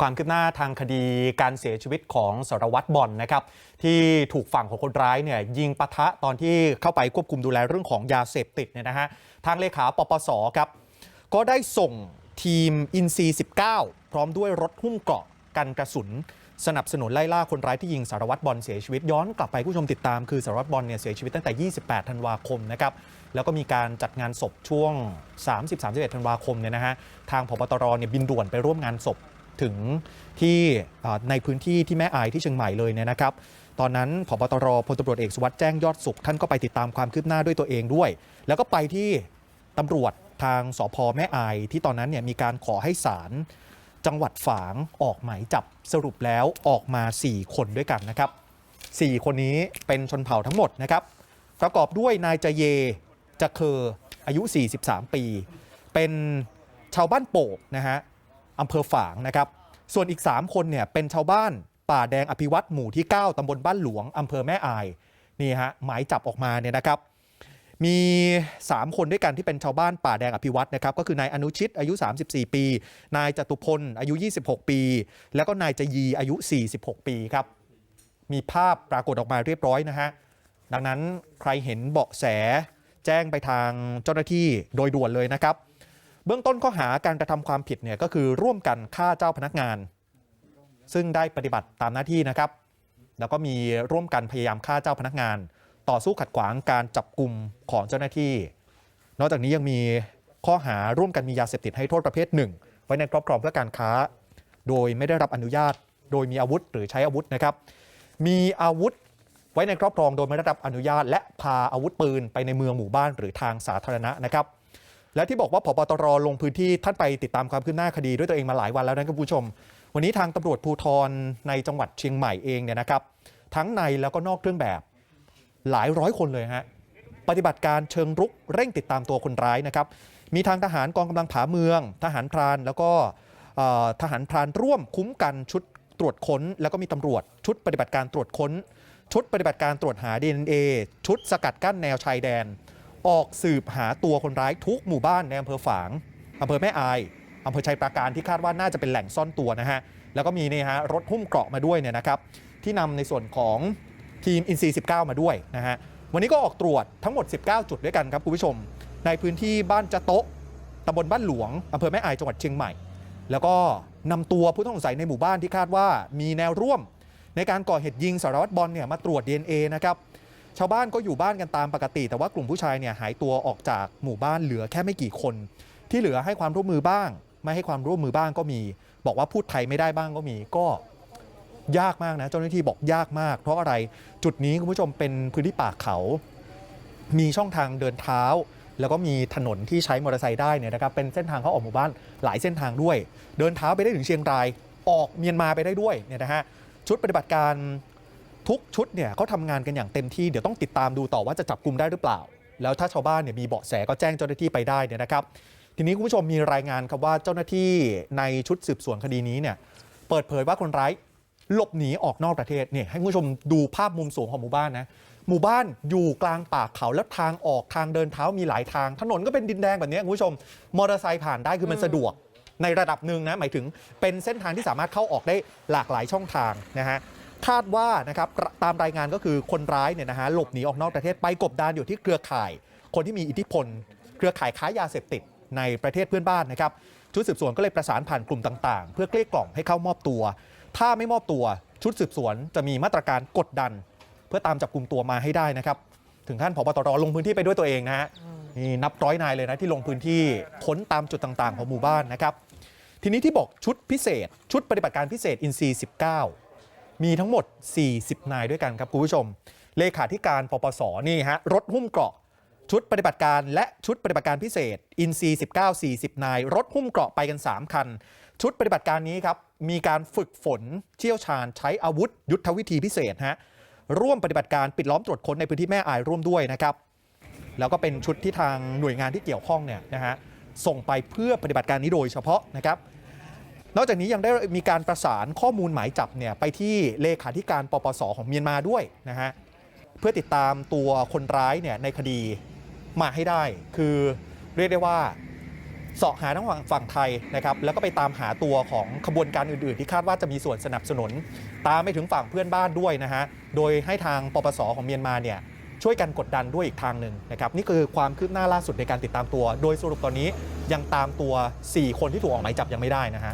ความคืบหน้าทางคดีการเสียชีวิตของสารวัตรบอลนะครับ ที่ถูกฝั่งของคนร้ายเนี่ยยิงปะทะตอนที่เข้าไปควบคุมดูแลเรื่องของยาเสพติดเนี่ยนะฮะทางเลขาปปสครับ ก็ได้ส่งทีมอินซี19 พร้อมด้วยรถหุ้มเกราะกันกระสุน สนับสนุนไล่ล่าคนร้ายที่ยิงสารวัตรบอลเสียชีวิตย้อนกลับไปผู้ชมติดตามคือสารวัตรบอลเนี่ยเสียชีวิตตั้งแต่ 28 ธันวาคมนะครับแล้วก็มีการจัดงานศพช่วง 30-31 ธันวาคมเนี่ยนะฮะ ทางพบตรเนี่ยบินด่วนไปร่วมงานศพ ถึงที่ในพื้นที่ที่แม่อายที่เชียงใหม่เลยเนี่ยนะครับ ตอนนั้นพบตรพลตำรวจเอกสุวัสด์แจ้งยอดสุข ท่านก็ไปติดตามความคืบหน้าด้วยตัวเองด้วย แล้วก็ไปที่ตำรวจทางสพแม่อายที่ตอนนั้นเนี่ยมีการขอให้ศาลจังหวัดฝางออกหมายจับสรุปแล้วออกมา 4 คนด้วยกันนะครับ 4 คนนี้เป็นชนเผ่าทั้งหมดนะครับ ประกอบด้วยนายจเยจะเคออายุ 43 ปี เป็นชาวบ้านโป่งนะฮะ อำเภอฝางนะครับ ส่วนอีก 3 คนเนี่ยเป็นชาวบ้านป่าแดงอภิวัตหมู่ที่ 9ตำบลบ้านหลวงอำเภอแม่อายนี่ฮะหมายจับออกมาเนี่ยนะครับ มี 3 คนด้วยกันที่เป็นชาวบ้านป่าแดงอภิวัตนะครับก็คือนายอนุชิตอายุ 34 ปี นายจตุพลอายุ 26 ปี แล้วก็นายจยีอายุ 46 ปีครับมีภาพปรากฏออกมาเรียบร้อยนะฮะดังนั้นใครเห็นเบาะแสแจ้งไปทางเจ้าหน้าที่โดยด่วนเลยนะครับ เบื้องต้นข้อหาการกระทำความผิดเนี่ยก็คือร่วมกันฆ่าเจ้าพนักงาน ซึ่งได้ปฏิบัติตามหน้าที่นะครับ แล้วก็มีร่วมกันพยายามฆ่าเจ้าพนักงาน ต่อสู้ขัดขวางการจับกลุ่มของเจ้าหน้าที่ นอกจากนี้ยังมีข้อหาร่วมกันมียาเสพติดให้โทษประเภทหนึ่งไว้ในครอบครองเพื่อการค้า โดยไม่ได้รับอนุญาต โดยมีอาวุธหรือใช้อาวุธนะครับ มีอาวุธไว้ในครอบครองโดยไม่ได้รับอนุญาต และพาอาวุธปืนไปในเมืองหมู่บ้านหรือทางสาธารณะนะครับ และที่บอกว่าพบตรลงพื้นที่ท่านไปติดตามความคืบหน้าคดีด้วยตัวเองมาหลายวันแล้วนะครับคุณผู้ชม วันนี้ทางตำรวจภูธรในจังหวัดเชียงใหม่เองเนี่ยนะครับ ทั้งในแล้วก็นอกเครื่องแบบ หลายร้อยคนเลยฮะปฏิบัติการเชิงรุกเร่งติดตามตัวคนร้ายนะครับ มีทางทหารกองกำลังผาเมือง ทหารพรานแล้วก็ทหารพรานร่วมคุ้มกันชุดตรวจค้น แล้วก็มีตำรวจชุดปฏิบัติการตรวจค้น ชุดปฏิบัติการตรวจหา DNA ชุดสกัดกั้นแนวชายแดน ออกสืบหาตัวคนร้ายทุกหมู่บ้านในอำเภอฝางอำเภอแม่อายอำเภอชัยปราการที่คาดว่าน่าจะเป็นแหล่งซ่อนตัวนะฮะแล้วก็มีนี่ฮะรถหุ้มเกราะมาด้วยเนี่ยนะครับ ที่นำในส่วนของทีมอินซี19 มาด้วยนะฮะวันนี้ก็ออกตรวจทั้งหมด 19 จุดด้วยกันครับคุณผู้ชม ในพื้นที่บ้านจะโต๊ะตำบลบ้านหลวงอำเภอแม่อายจังหวัดเชียงใหม่ แล้วก็นำตัวผู้ต้องสงสัยในหมู่บ้านที่คาดว่ามีแนวร่วม ในการก่อเหตุยิงสารวัตรบอลเนี่ยมาตรวจ DNA นะครับ ชาวบ้านก็อยู่บ้านกันตามปกติ แต่ว่ากลุ่มผู้ชายเนี่ยหายตัวออกจากหมู่บ้านเหลือแค่ไม่กี่คน ที่เหลือให้ความร่วมมือบ้าง ไม่ให้ความร่วมมือบ้างก็มี บอกว่าพูดไทยไม่ได้บ้างก็มีก็ยากมากนะเจ้าหน้าที่บอกยากมาก เพราะอะไรจุดนี้คุณผู้ชมเป็นพื้นที่ป่าเขา มีช่องทางเดินเท้า แล้วก็มีถนนที่ใช้มอเตอร์ไซค์ได้เนี่ยนะครับเป็นเส้นทางเข้าออกหมู่บ้านหลายเส้นทางด้วย เดินเท้าไปได้ถึงเชียงรายออกเมียนมาไปได้ด้วยเนี่ยนะฮะชุดปฏิบัติการ ทุกชุดเนี่ยเขาทำงานกันอย่างเต็มที่เดี๋ยวต้องติดตามดูต่อว่าจะจับกลุ่มได้หรือเปล่า แล้วถ้าชาวบ้านเนี่ยมีเบาะแสก็แจ้งเจ้าหน้าที่ไปได้เนี่ยนะครับ ทีนี้คุณผู้ชมมีรายงานครับว่าเจ้าหน้าที่ในชุดสืบสวนคดีนี้เนี่ยเปิดเผยว่าคนร้ายหลบหนีออกนอกประเทศเนี่ยให้คุณผู้ชมดูภาพมุมสูงของหมู่บ้านนะหมู่บ้านอยู่กลางป่าเขาแล้วทางออกทางเดินเท้ามีหลายทาง ถนนก็เป็นดินแดงแบบนี้คุณผู้ชมมอเตอร์ไซค์ผ่านได้คือมันสะดวกในระดับหนึ่งนะหมายถึงเป็นเส้นทางที่สามารถเข้าออกได้หลากหลายช่องทางนะฮะ คาดว่านะครับตามรายงานก็คือคนร้ายเนี่ยนะฮะหลบหนีออกนอกประเทศไปกบดานอยู่ที่เครือข่าย คนที่มีอิทธิพล เครือข่ายค้ายาเสพติดในประเทศเพื่อนบ้านนะครับชุดสืบสวนก็เลยประสานผ่านกลุ่มต่างๆ เพื่อเกลี้ยกล่อมให้เข้ามอบตัว ถ้าไม่มอบตัวชุดสืบสวนจะมีมาตรการกดดัน เพื่อตามจับกลุ่มตัวมาให้ได้นะครับถึงขั้นพบตรลงพื้นที่ไปด้วยตัวเองนะฮะนี่นับร้อยนายเลยนะที่ลงพื้นที่ค้นตามจุดต่างๆ ของหมู่บ้านนะครับทีนี้ที่บอกชุดพิเศษ ชุดปฏิบัติการพิเศษอินซี19 มีทั้งหมด 40 นายด้วยกันครับคุณผู้ชม เลขาธิการปปสนี่ฮะรถหุ้มเกราะ ชุดปฏิบัติการและชุดปฏิบัติการพิเศษ อินซี19 40 นาย รถหุ้มเกราะไปกัน 3 คัน ชุดปฏิบัติการนี้ครับมีการฝึกฝนเชี่ยวชาญใช้อาวุธ ยุทธวิธีพิเศษฮะร่วมปฏิบัติการปิดล้อมตรวจค้นในพื้นที่แม่อายร่วมด้วยนะครับแล้วก็เป็นชุดที่ทางหน่วยงานที่เกี่ยวข้องเนี่ยนะฮะส่งไปเพื่อปฏิบัติการนี้โดยเฉพาะนะครับ นอกจากนี้ยังได้มีการประสานข้อมูลหมายจับเนี่ยไปที่เลขาธิการปปสของเมียนมาด้วยนะฮะเพื่อติดตามตัวคนร้ายเนี่ยในคดีมาให้ได้ คือเรียกได้ว่าเสาะหาทั้งฝั่งไทยนะครับแล้วก็ไปตามหาตัวของขบวนการอื่น ๆ ที่คาดว่าจะมีส่วนสนับสนุน ตามไปถึงฝั่งเพื่อนบ้านด้วยนะฮะโดยให้ทางปปสของเมียนมาเนี่ยช่วยกันกดดันด้วยอีกทางหนึ่งนะครับนี่คือความคืบหน้าล่าสุดในการติดตามตัว โดยสรุปตอนนี้ยังตามตัว 4 คนที่ถูกออกหมายจับยังไม่ได้นะฮะ